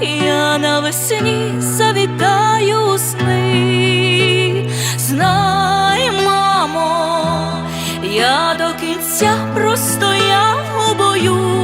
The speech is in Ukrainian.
я навесні завітаю у сни. Знай, мамо, я до кінця простояв у бою,